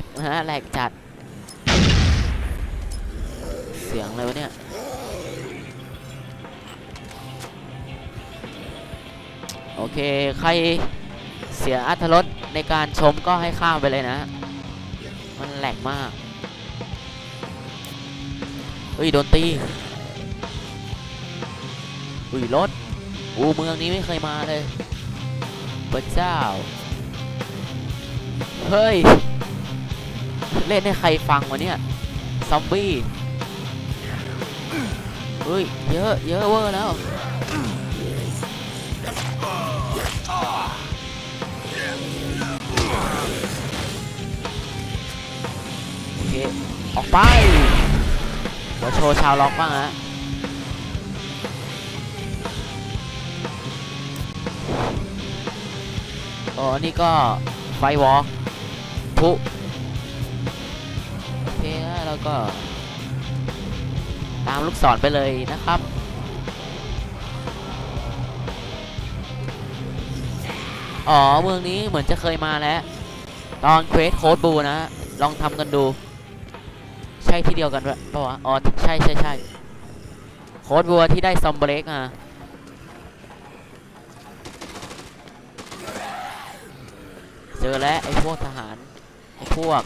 กนะฮะแหลกจัด เสียงอะไรวะเนี่ยโอเค ใครเสียอัธรสในการชมก็ให้ข้ามไปเลยนะ มันแหลกมากเฮ้ย โดนตี อุ้ย รถ อูเมืองนี้ไม่เคยมาเลยพระเจ้า เฮ้ย เล่นให้ใครฟังวะเนี่ย ซอมบี้ เฮ้ย เยอะ เยอะเวอร์แล้วโอเค ออกไป เดี๋ยวโชว์ชาวล็อกบ้างฮะอ๋อนี่ก็ไฟวอล์กพุ ก็ ตามลูกศรไปเลยนะครับ อ๋อเมืองนี้เหมือนจะเคยมาแล้ว ตอนเควสโค้ดบูนะลองทำกันดู ใช่ที่เดียวกันปะวะอ๋อใช่ใช่ใช่โค้ดบัวที่ได้ซอมเบรกมาเจอแล้วไอ้พวกทหารไอ้พวก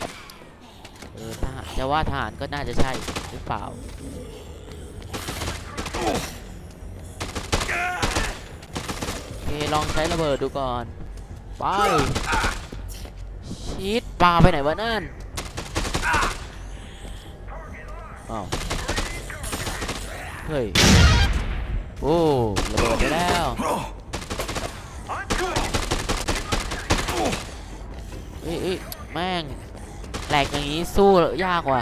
เออทหารจะว่าทหารก็น่าจะใช่หรือเปล่าโอเคลองใช้ระเบิดดูก่อนไปชีดปลาไปไหนวะนั่นอ้าวเฮ้ยโอ้ระเบิดไปแล้วเอ้ยเอ้ยแม่ง แหลกอย่างนี้สู้ยากว่ะ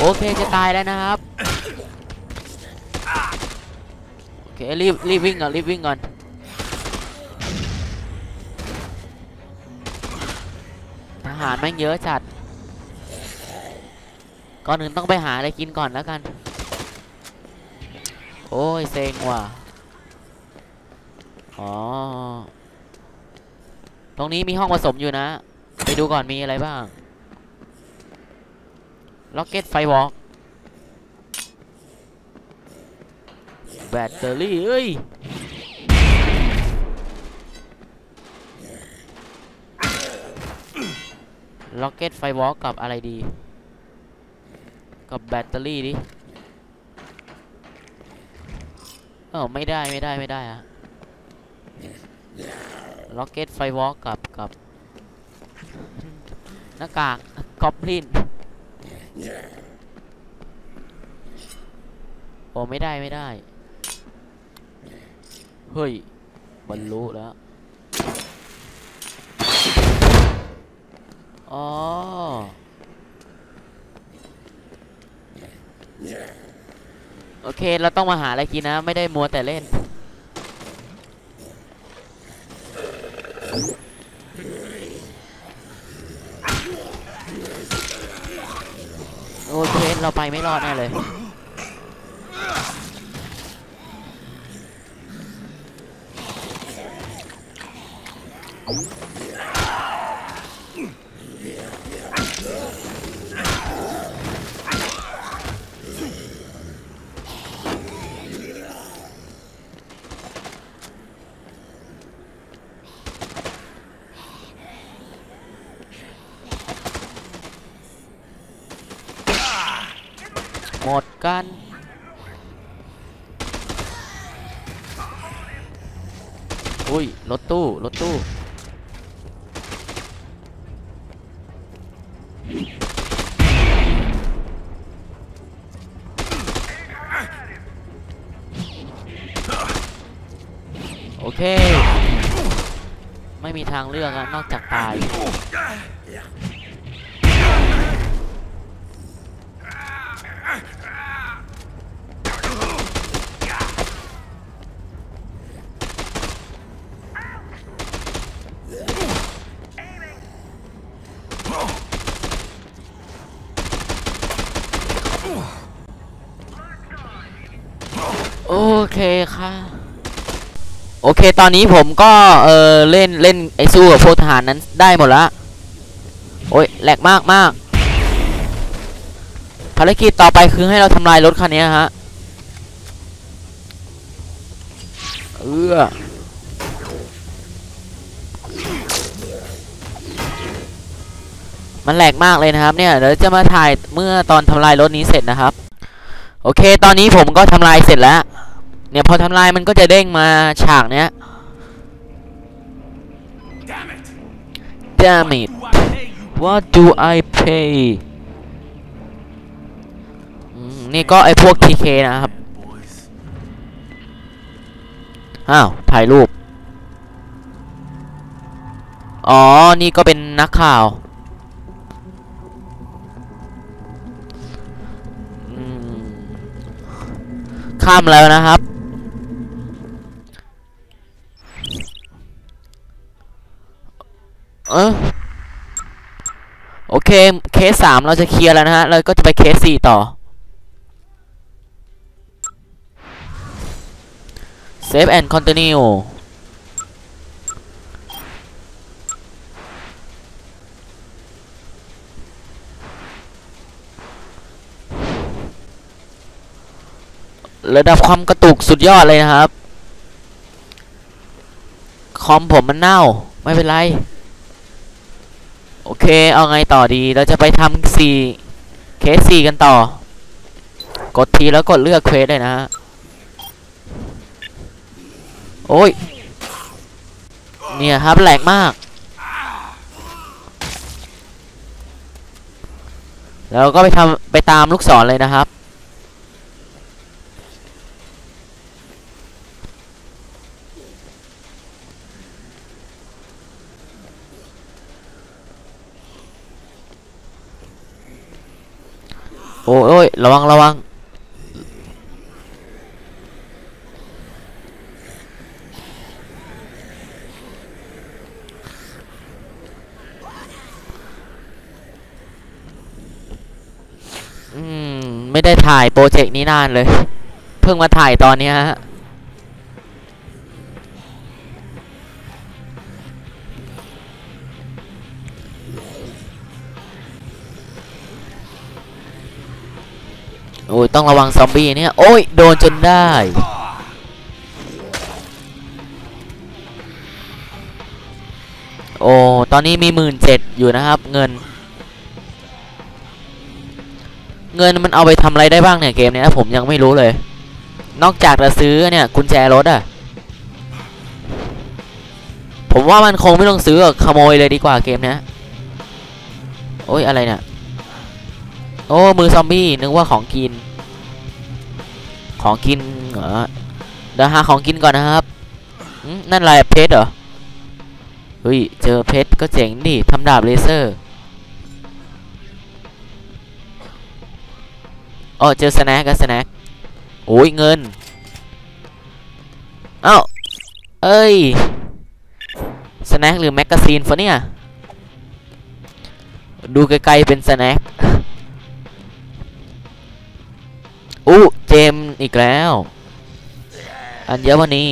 โอเคจะตายแล้วนะครับ โอเครีบรีบวิ่งก่อนรีบวิ่งก่อนารแม่งเยอะจัด ก่อนอื่นต้องไปหาอะไรกินก่อนแล้วกัน โอ้ยเซ็งว่ะ อ๋อ ตรงนี้มีห้องผสมอยู่นะ ไปดูก่อนมีอะไรบ้าง ล็อกเก็ตไฟวอล์กแบตเตอรี่ เอ้ย ล็อกเก็ตไฟวอลกับอะไรดี กับแบตเตอรี่ดิ เออไม่ได้ไม่ได้ไม่ได้อะล็อกเก็ตไฟวอลกกับกับหน้ากากกอบลินโอ้ไม่ได้ไม่ได้ เฮ้ย บรรลุแล้ว อ๋อ โอเค เราต้องมาหาอะไรกินนะ ไม่ได้มัวแต่เล่น โอเค เราไปไม่รอดแน่เลย หมดกันอุ้ยรถตู้รถตู้โอเค ไม่มีทางเลือกอะนอกจากตาย โโอ เคค่ะ โอเคตอนนี้ผมก็ เออเล่นเล่นไอ้สู้กับพวกทหารนั้นได้หมดละ โอ้ยแหลกมากมากภารกิจต่อไปคือให้เราทำลายรถคันนี้ฮะ เออมันแหลกมากเลยนะครับเนี่ยเดี๋ยวจะมาถ่ายเมื่อตอนทำลายรถนี้เสร็จนะครับ โอเค ตอนนี้ผมก็ทำลายเสร็จแล้ว เนี่ยพอทำลายมันก็จะเด้งมาฉากเนี้ย Damn it! What do I pay นี่ก็ไอพวก TK นะครับ อ้าว ถ่ายรูป อ๋อ นี่ก็เป็นนักข่าวข้ามแล้วนะครับ เคเคสสามเราจะเคลียร์แล้วนะฮะ เราก็จะไปเคสสี่ต่อ Save and continue ระดับความกระตุกสุดยอดเลยนะครับ คอมผมมันเน่า ไม่เป็นไร โอเค เอาไงต่อดี เราจะไปทำสี่เคสสี่กันต่อ กดทีแล้วกดเลือกเควสเลยนะฮะ โอ้ย เนี่ยครับแหลกมาก แล้วก็ไปทำไปตามลูกศรเลยนะครับ โอ้ยระวังระวังอืมไม่ได้ถ่ายโปรเจกต์นี้นานเลย เพิ่งมาถ่ายตอนนี้ฮะ ต้องระวังซอมบี้เนี่ย โอ้ย โดนจนได้โอ้ ตอนนี้มีหมื่นเจ็ดอยู่นะครับ เงิน เงินมันเอาไปทำอะไรได้บ้างเนี่ยเกมเนี้ยผมยังไม่รู้เลย นอกจากจะซื้อเนี่ยกุญแจรถอะผมว่ามันคงไม่ต้องซื้อขโมยเลยดีกว่าเกมเนี้ยโอ้ยอะไรเนี่ย โอ้ มือซอมบี้นึกว่าของกิน ของกินเหรอเดี๋ยวหาของกินก่อนนะครับนั่นอะไรเพชรเหรอเฮ้ยเจอเพชรก็เจ๋งดิทำดาบเลเซอร์อ๋อเจอสแน็คกับสแน็คโอ้ยเงินเอ้าเอ้ยสแน็คหรือแมกกาซีนฟะเนี่ยดูไกลๆเป็นสแน็คอู้ อีกแล้ว อัญมณี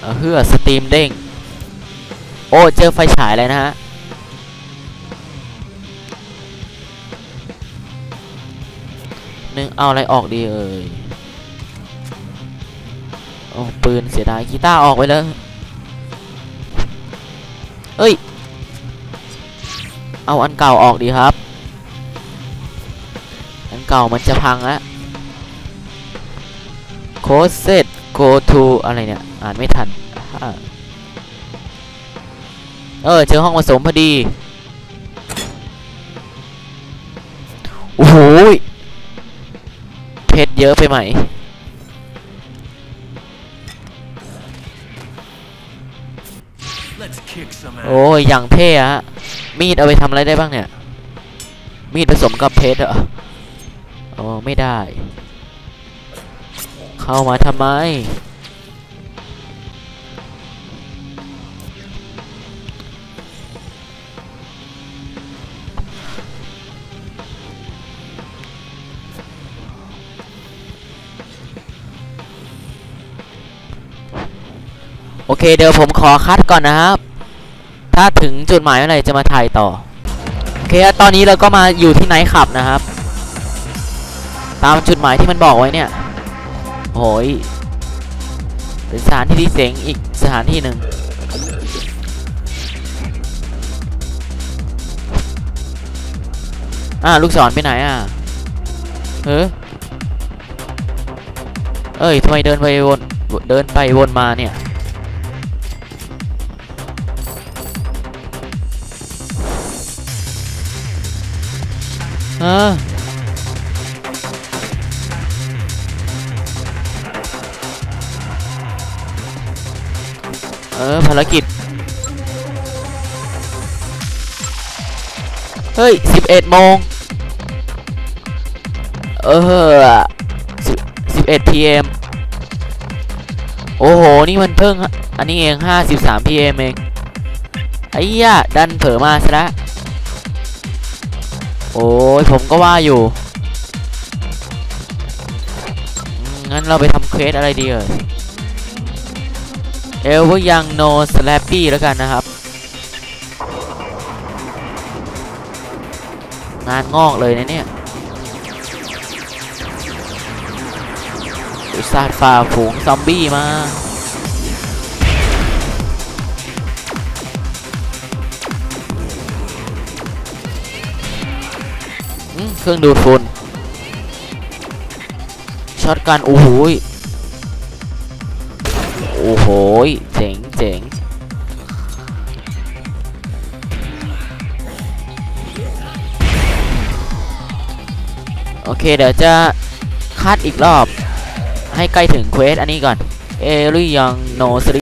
เออเฮือสตรีมเด้ง โอ้ เจอไฟฉายเลยนะฮะหนึ่งเอาอะไรออกดีเอ่ย อ้ปืนเสียดายกีตาร์ออกไปแล้วเอ้ย เอาอันเก่าออกดีครับ อันเก่ามันจะพังแล้วโคเซต go to อะไรเนี่ย อ่านไม่ทันอเออ เจอห้องผสมพอดี โอ้โหเพชรเยอะไปไหม โอ้ยอย่างเท่ฮะ มีดเอาไปทำอะไรได้บ้างเนี่ย มีดผสมกับเพชรเหรอโอ้ไม่ได้ เข้ามาทำไม โอเคเดี๋ยวผมขอคัดก่อนนะครับ ถ้าถึงจุดหมายเมื่อไหร่จะมาถ่ายต่อ โอเคตอนนี้เราก็มาอยู่ที่ไนท์ขับนะครับ ตามจุดหมายที่มันบอกไว้เนี่ยโอ้ยเป็นสถานที่ที่เสียงอีกสถานที่หนึ่งอ่าลูกศรไปไหนอะเฮ้เอ้ยทำไมเดินไปวนเดินไปวนมาเนี่ย เออเออภารกิจ เฮ้ย11โมงเออ10 11 PM โอ้โห นี่มันเพิ่ง อันนี้เอง53 PM เอ็มเองไอ้ย่าดันเผลอมาซะแล้ว อ้ยผมก็ว่าอยู่ งั้นเราไปทำเควสอะไรดีเอ่ยเอลว่ายังโนสแลปปี้แล้วกันนะครับ งานงอกเลยนะเนี่ยอุตสาห์ฝ่าฝูงซอมบี้มา เครื่องดูดฝุ่นช็อตกันโอ้โหโอ้โหเจ๋งเจ๋งโอเคเดี๋ยวจะคัดอีกรอบให้ใกล้ถึงเควสอันนี้ก่อนเอริยังโนส